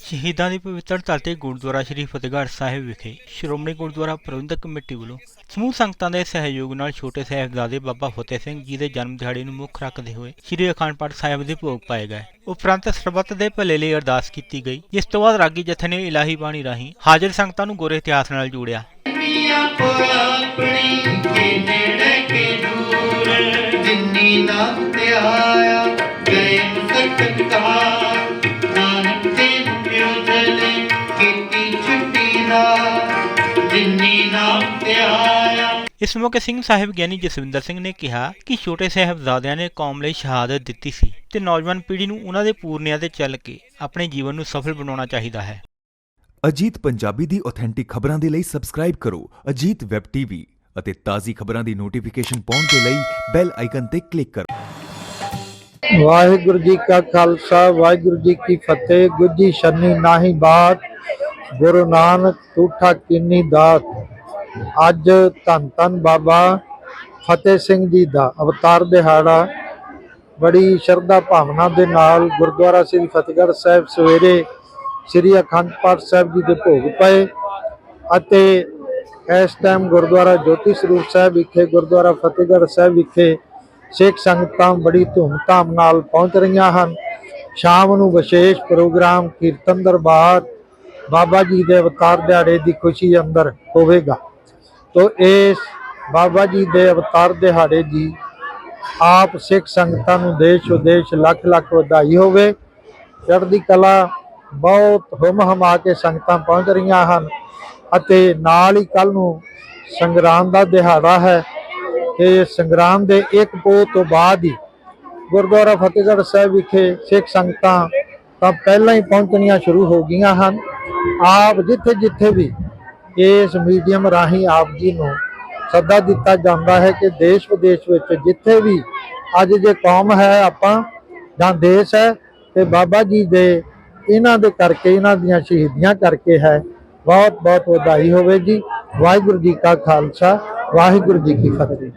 ਸ਼ਹੀਦਾਂ ਦੀ ਪਵਿੱਤਰ ਧਰਤੀ ਗੁਰਦੁਆਰਾ ਸ੍ਰੀ ਫਤਿਹਗੜ੍ਹ ਸਾਹਿਬ ਵਿਖੇ ਸ਼੍ਰੋਮਣੀ ਗੁਰਦੁਆਰਾ ਪ੍ਰਬੰਧਕ ਕਮੇਟੀ ਵੱਲੋਂ ਸਮੂਹ ਸੰਗਤਾਂ ਦੇ ਸਹਿਯੋਗ ਨਾਲ ਛੋਟੇ ਸਾਹਿਬਜ਼ਾਦੇ ਬਾਬਾ ਫਤਿਹ ਸਿੰਘ ਜੀ ਦੇ ਜਨਮ ਦਿਹਾੜੇ ਨੂੰ ਮੁੱਖ ਰੱਖਦੇ ਹੋਏ ਸ੍ਰੀ ਅਖੰਡ ਪਾਠ ਸਾਹਿਬ ਦੇ ਭੋਗ ਪਾਏ ਗਏ। ਉਪਰੰਤ ਸਰਬੱਤ ਦੇ ਭਲੇ ਲਈ ਅਰਦਾਸ ਕੀਤੀ ਗਈ ਜਿਸ ਤੋਂ ਬਾਅਦ ਰਾਗੀ ਜਥੇ ਨੇ ਇਲਾਹੀ ਬਾਣੀ ਰਾਹੀਂ ਹਾਜ਼ਰ ਸੰਗਤਾਂ ਨੂੰ ਗੁਰੇ ਇਤਿਹਾਸ ਨਾਲ ਜੋੜਿਆ। ਆਪਣੀ ਜਿੰਨੀ ਗਏ ਨਾਨਕ ਤੇ ਮੁਕਿਓ ਕੀਤੀ ਛੁੱਟੀ ਦਾ। ਜਿੰਨੀ ਇਸ ਮੌਕੇ ਸਿੰਘ ਸਾਹਿਬ ਗਿਆਨੀ ਜਸਵਿੰਦਰ ਸਿੰਘ ਨੇ ਕਿਹਾ ਕਿ ਛੋਟੇ ਸਾਹਿਬਜ਼ਾਦਿਆਂ ਨੇ ਕੌਮ ਲਈ ਸ਼ਹਾਦਤ ਦਿੱਤੀ ਸੀ ਤੇ ਨੌਜਵਾਨ ਪੀੜ੍ਹੀ ਨੂੰ ਉਹਨਾਂ ਦੇ ਪੂਰਨਿਆਂ ਤੇ ਚੱਲ ਕੇ ਆਪਣੇ ਜੀਵਨ ਨੂੰ ਸਫਲ ਬਣਾਉਣਾ ਚਾਹੀਦਾ ਹੈ। ਅਜੀਤ ਪੰਜਾਬੀ ਦੀ ਆਥੈਂਟਿਕ ਖਬਰਾਂ ਦੇ ਲਈ ਸਬਸਕ੍ਰਾਈਬ ਕਰੋ ਅਜੀਤ ਵੈਬ ਟੀਵੀ ਅਤੇ ਤਾਜ਼ੀ ਖਬਰਾਂ ਦੀ ਨੋਟੀਫਿਕੇਸ਼ਨ ਪਾਉਣ ਦੇ ਲਈ ਬੈਲ ਆਈਕਨ ਤੇ ਕਲਿੱਕ ਕਰੋ। ਵਾਹਿਗੁਰੂ ਜੀ ਕਾ ਖਾਲਸਾ, ਵਾਹਿਗੁਰੂ ਜੀ ਕੀ ਫਤਿਹ। ਗੁੱਜੀ ਸ਼ਰਨੀ ਨਾਹੀ ਬਾਤ, ਗੁਰੂ ਨਾਨਕ ਟੂਠਾ ਕੀਨੀ ਦਾਤ। ਅੱਜ ਧੰਨ ਧੰਨ ਬਾਬਾ ਫਤਿਹ ਸਿੰਘ ਜੀ ਦਾ ਅਵਤਾਰ ਦਿਹਾੜਾ। ਬੜੀ ਸ਼ਰਧਾ ਭਾਵਨਾ ਦੇ ਨਾਲ ਗੁਰਦੁਆਰਾ ਸ੍ਰੀ ਫਤਿਹਗੜ੍ਹ ਸਾਹਿਬ ਸਵੇਰੇ ਸ੍ਰੀ ਅਖੰਡ ਪਾਠ ਸਾਹਿਬ ਜੀ ਦੇ ਭੋਗ ਪਏ ਅਤੇ ਇਸ ਟਾਈਮ ਗੁਰਦੁਆਰਾ ਜੋਤੀ ਸਰੂਪ ਸਾਹਿਬ ਵਿਖੇ, ਗੁਰਦੁਆਰਾ ਫਤਿਹਗੜ੍ਹ ਸਾਹਿਬ ਵਿਖੇ ਸਿੱਖ ਸੰਗਤਾਂ ਬੜੀ ਧੂਮਧਾਮ ਨਾਲ ਪਹੁੰਚ ਰਹੀਆਂ ਹਨ। ਸ਼ਾਮ ਨੂੰ ਵਿਸ਼ੇਸ਼ ਪ੍ਰੋਗਰਾਮ ਕੀਰਤਨ ਦਰਬਾਰ ਬਾਬਾ ਜੀ ਦੇ ਅਵਤਾਰ ਦਿਹਾੜੇ ਦੀ ਖੁਸ਼ੀ ਅੰਦਰ ਹੋਵੇਗਾ। ਤੋ ਇਸ ਬਾਬਾ ਜੀ ਦੇ ਅਵਤਾਰ ਦਿਹਾੜੇ ਦੀ ਆਪ ਸਿੱਖ ਸੰਗਤਾਂ ਨੂੰ ਦੇਸ਼ ਉਦੇਸ਼ ਲੱਖ ਲੱਖ ਵਧਾਈ ਹੋਵੇ। ਚੜ੍ਹਦੀ ਕਲਾ ਬਹੁਤ ਹੁਮ ਹਮਾ ਕੇ ਸੰਗਤਾਂ ਪਹੁੰਚ ਰਹੀਆਂ ਹਨ। ਅਤੇ ਨਾਲ ਹੀ ਕੱਲ ਨੂੰ ਸੰਗਰਾਮ ਦਾ ਦਿਹਾੜਾ ਹੈ ਕਿ ਸੰਗਰਾਮ ਦੇ ਇੱਕ ਪੋ ਤੋਂ ਬਾਅਦ ਹੀ ਗੁਰਦੁਆਰਾ ਫਤਿਹਗੜ੍ਹ ਸਾਹਿਬ ਵਿਖੇ ਸਿੱਖ ਸੰਗਤਾਂ ਤਾਂ ਪਹਿਲਾਂ ਹੀ ਪਹੁੰਚਣੀਆਂ ਸ਼ੁਰੂ ਹੋ ਗਈਆਂ ਹਨ। ਆਪ ਜਿੱਥੇ ਜਿੱਥੇ ਵੀ ਇਸ ਮੀਡੀਅਮ ਰਾਹੀਂ ਆਪ ਜੀ ਨੂੰ ਸੱਦਾ ਦਿੱਤਾ ਜਾਂਦਾ ਹੈ ਕਿ ਦੇਸ਼ ਵਿਦੇਸ਼ ਵਿੱਚ ਜਿੱਥੇ ਵੀ ਅੱਜ ਜੇ ਕੌਮ ਹੈ, ਆਪਾਂ ਜਾਂ ਦੇਸ਼ ਹੈ ਤੇ ਬਾਬਾ ਜੀ ਦੇ ਇਹਨਾਂ ਦੇ ਕਰਕੇ, ਇਹਨਾਂ ਦੀਆਂ ਸ਼ਹੀਦੀਆਂ ਕਰਕੇ ਹੈ ਬਹੁਤ ਬਹੁਤ ਵਧਾਈ ਹੋਵੇ ਜੀ ਵਾਹਿਗੁਰੂ ਜੀ ਕਾ ਖਾਲਸਾ ਵਾਹਿਗੁਰੂ ਜੀ ਕੀ ਫਤਿਹ।